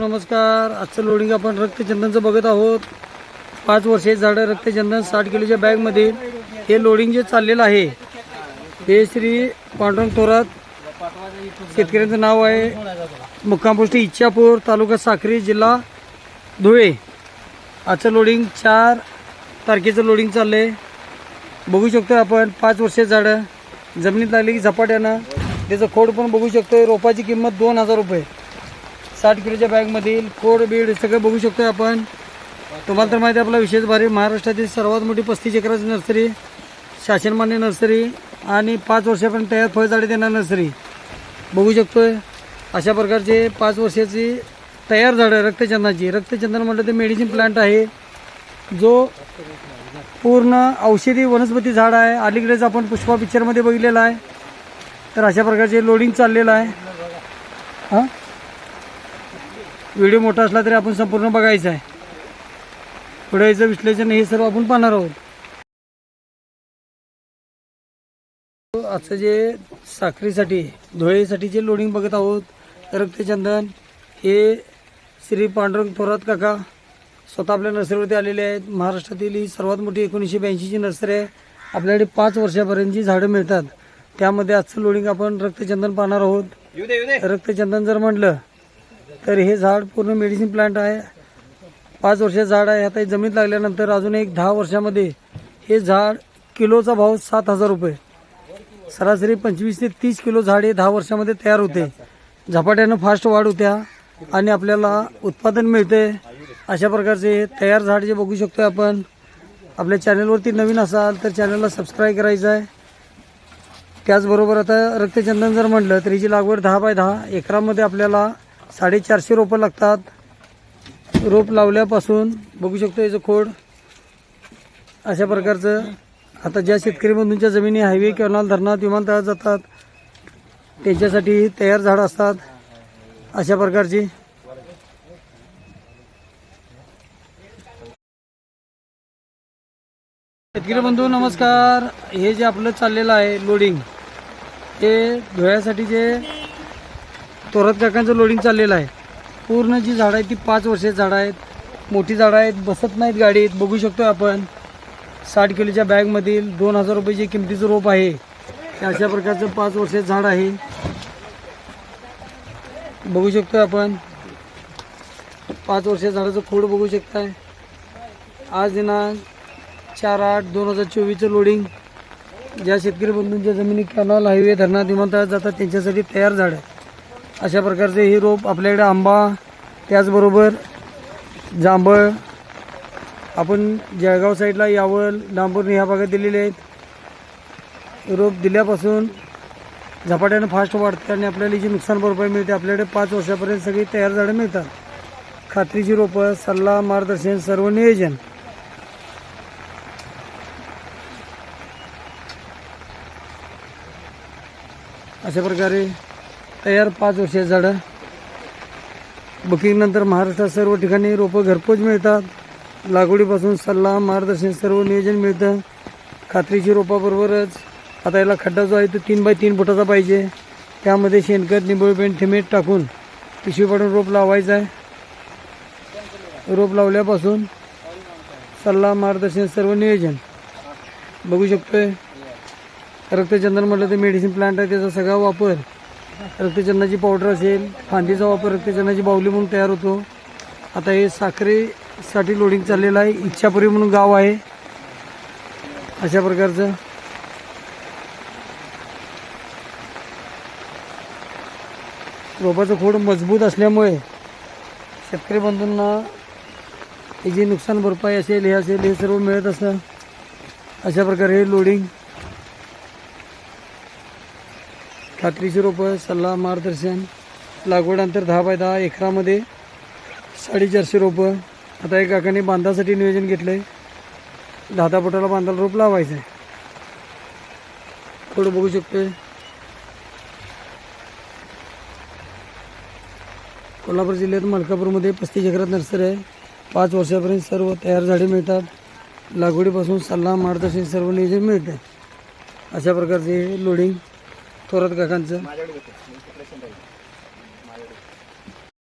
नमस्कार. आजचं लोडिंग आपण रक्तचंदनचं बघत आहोत. पाच वर्षे झाडं रक्तचंदन साठ किलोच्या बॅगमध्ये हे लोडिंग जे चाललेलं आहे हे श्री पांडुरंग थोरात शेतकऱ्यांचं नाव आहे. मुक्कामपोष्टी इच्छापूर तालुका साखरी जिल्हा धुळे. आजचं लोडिंग चार तारखेचं लोडिंग चाललं आहे बघू शकतो आपण पाच वर्षे झाडं. जमिनीत लागली की झपाट्यानं. त्याचं खोड पण बघू शकतो रोपाची किंमत दोन हजार रुपये. साठ किलोच्या बॅगमधील कोड बीड सगळं बघू शकतो आपण. तुम्हाला तर माहिती आहे आपला विशेष भारी महाराष्ट्रातील सर्वात मोठी पस्तीस एकराची नर्सरी शासनमान्य नर्सरी आणि पाच वर्षापर्यंत तयार फळझाडे देणार नर्सरी. बघू शकतोय. अशा प्रकारचे पाच वर्षाची तयार झाडं रक्तचंदनाची. रक्तचंदन म्हटलं ते मेडिसिन प्लांट आहे. जो पूर्ण औषधी वनस्पती झाड आहे. अलीकडेच आपण पुष्पा पिक्चरमध्ये बघितलेला आहे. तर अशा प्रकारचे लोडिंग चाललेलं आहे. हां? व्हिडिओ मोठा असला तरी आपण संपूर्ण बघायचं आहे. पुढे याचं विश्लेषण हे सर्व आपण पाहणार आहोत. आजचं जे साखरेसाठी धुळेसाठी जे लोडिंग बघत आहोत रक्तचंदन हे श्री पांडुरंग थोरात काका स्वतः आपल्या नर्सरीवरती आलेले आहेत. महाराष्ट्रातील ही सर्वात मोठी एकोणीसशे ब्याऐंशीची नर्सरी आहे. आपल्याकडे पाच वर्षापर्यंतची झाडं मिळतात त्यामध्ये आजचं लोडिंग आपण रक्तचंदन पाहणार आहोत. रक्तचंदन जर म्हटलं तर हे झाड पूर्ण मेडिसिन प्लांट आहे. पाच वर्षाचं झाड आहे. आता हे जमीन लागल्यानंतर अजून एक दहा वर्षामध्ये हे झाड किलोचा भाव सात हजार रुपये. सरासरी पंचवीस ते तीस किलो झाड हे दहा वर्षामध्ये तयार होते. झपाट्यानं फास्ट वाढ होत्या आणि आपल्याला उत्पादन मिळते. अशा प्रकारचे हे तयार झाड जे बघू शकतो आपण आपल्या चॅनलवरती नवीन असाल तर चॅनलला सबस्क्राईब करायचं आहे. त्याचबरोबर आता रक्तचंदन जर म्हटलं तर हिची लागवड दहा बाय दहा एकरामध्ये आपल्याला साडेचारशे रोपं लागतात. रोप लावल्यापासून बघू शकतो याचं खोड. अशा प्रकारचं. आता ज्या शेतकरी बंधूंच्या जमिनी हायवे कॅनॉल धरणात विमानतळात जातात त्यांच्यासाठी तयार झाडं असतात. अशा प्रकारची. शेतकरी बंधू नमस्कार. हे जे आपलं चाललेलं आहे लोडिंग हे धुळ्यासाठी जे तोरत काकांचं लोडिंग चाललेलं आहे. पूर्ण जी झाडं आहेत ती पाच वर्षाची झाडं आहेत. मोठी झाडं आहेत बसत नाहीत गाडीत. बघू शकतो आपण. साठ किलोच्या बॅगमधील दोन हजार रुपयाची किमतीचं रोप आहे. अशा प्रकारचं पाच वर्षाचं झाड आहे. बघू शकतो आपण. पाच वर्षाच्या झाडाचं खोड बघू शकताय. आज दिनांक चार आठ दोन हजार चोवीसचं लोडिंग ज्या शेतकरी बंधूंच्या जमिनी कॅनॉल हायवे धरणात विमानतळात जातात त्यांच्यासाठी तयार झाड. आहे अशा प्रकारचे हे रोप आपल्याकडे आंबा त्याचबरोबर जांभळ आपण जळगाव साईडला यावल डांबोर्णी ह्या भागात दिलेले आहेत. रोप दिल्यापासून झपाट्यानं फास्ट वाढते आणि आपल्याला जी नुकसान भरपाई मिळते आपल्याकडे पाच वर्षापर्यंत सगळी तयार झाडं मिळतात. खात्रीची रोपं सल्ला मार्गदर्शन सर्व नियोजन. अशा प्रकारे तयार पाच वर्षे झाडं. बुकिंगनंतर महाराष्ट्रात सर्व ठिकाणी रोपं घरपोच मिळतात. लागवडीपासून सल्ला मार्गदर्शन सर्व नियोजन मिळतं. खात्रीची रोपाबरोबरच आता याला खड्डा जो आहे तो तीन बाय तीन फुटाचा पाहिजे. त्यामध्ये शेणखत निंबळ पेंट थिमेट टाकून पिशवी पाडून रोप लावायचं आहे. रोप लावल्यापासून सल्ला मार्गदर्शन सर्व नियोजन. बघू शकतोय. रक्तचंदन म्हटलं तर मेडिसिन प्लांट आहे त्याचा सगळा वापर रक्तचंदाची पावडर असेल फांदीचा वापर रक्तचंदाची बावली म्हणून तयार होतो. आता हे साखरेसाठी लोडिंग चाललेलं आहे. इच्छापुरी म्हणून गाव आहे. अशा प्रकारचं. रोपाचं खोड मजबूत असल्यामुळे शेतकरी बंधूंना हे जी नुकसान भरपाई असेल हे असेल हे सर्व मिळत असतं. अशा प्रकारे हे लोडिंग खात्रीची रोपं सल्ला मार्गदर्शन लागवड अंतर दहा बाय दहा एकरामध्ये साडेचारशे रोपं. आता एक काकाने बांधासाठी नियोजन घेतलं आहे दहा दहा फुटाला बांधाला रोप लावायचं आहे थोडं बघू शकतोय. कोल्हापूर जिल्ह्यात मलकापूरमध्ये पस्तीस एकरात नर्सरी आहे. पाच वर्षापर्यंत सर्व तयार झाडे मिळतात. लागवडीपासून सल्ला मार्गदर्शन सर्व नियोजन मिळते अशा प्रकारचे लोडिंग थोरात काकांचं.